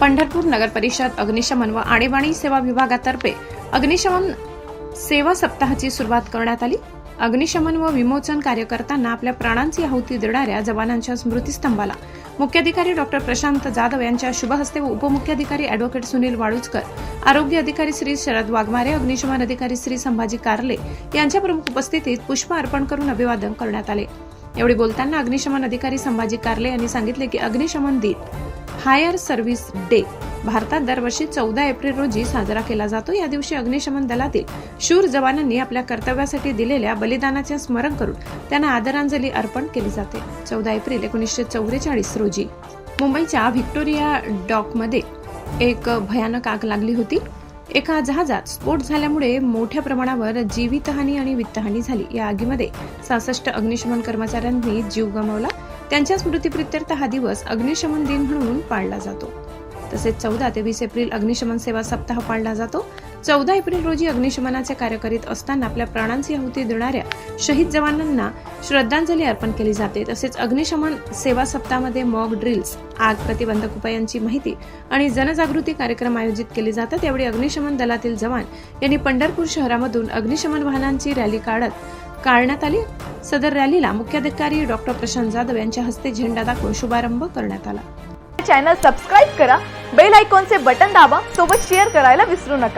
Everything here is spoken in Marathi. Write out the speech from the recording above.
पंढरपूर नगर परिषद अग्निशमन व आणीबाणी सेवा विभागातर्फे अग्निशमन सेवा सप्ताहाची सुरुवात करण्यात आली. अग्निशमन व विमोचन कार्य करताना आपल्या प्राणांची आहुती देणाऱ्या जवानांच्या स्मृतीस्तंभाला मुख्याधिकारी डॉक्टर प्रशांत जाधव यांच्या शुभहस्ते व उपमुख्याधिकारी अॅडव्होकेट सुनील वाळुजकर आरोग्य अधिकारी श्री शरद वाघमारे अग्निशमन अधिकारी श्री संभाजी कारले यांच्या प्रमुख उपस्थितीत पुष्प अर्पण करून अभिवादन करण्यात आले. एवढी बोलताना अग्निशमन अधिकारी संभाजी कारले यांनी सांगितले की अग्निशमन दिन हायर सर्व्हिस डे. भारतात दरवर्षी चौदा एप्रिल रोजी साजरा केला जातो. या दिवशी अग्निशमन दलातील शूर जवानांनी आपल्या कर्तव्यासाठी दिलेल्या बलिदानाचे स्मरण करून त्यांना आदरांजली अर्पण केली जाते. चौदा एप्रिल एकोणीसशे चौवेचाळीस रोजी मुंबईच्या व्हिक्टोरिया डॉकमध्ये एक भयानक आग लागली होती. एका जहाजात स्फोट झाल्यामुळे मोठ्या प्रमाणावर जीवितहानी आणि वित्तहानी झाली. या आगीमध्ये सहासष्ट अग्निशमन कर्मचाऱ्यांनी जीव गमावला. त्यांच्या स्मृतीप्रित्यर्थ हा दिवस अग्निशमन दिन म्हणून पाळला जातो. तसेच चौदा ते वीस एप्रिल अग्निशमन सेवा सप्ताह पाळला जातो. चौदा एप्रिल रोजी अग्निशमनाचे कार्य करीत असताना आपल्या प्राणांची आहुती देणाऱ्या शहीद जवानांना श्रद्धांजली अर्पण केली जाते. तसेच अग्निशमन सेवा सप्ताहामध्ये मॉक ड्रिल्स आग प्रतिबंधक उपायांची माहिती आणि जनजागृती कार्यक्रम आयोजित केले जातात. यावेळी अग्निशमन दलातील जवान यांनी पंढरपूर शहरामधून अग्निशमन वाहनांची रॅली काढत काढण्यात आली. सदर रॅलीला मुख्याधिकारी डॉक्टर प्रशांत जाधव यांच्या हस्ते झेंडा दाखवून शुभारंभ करण्यात आला. चॅनल सबस्क्राईब करा बेल आयकॉनचे बटन दाबा सोबत शेअर करायला विसरू नका.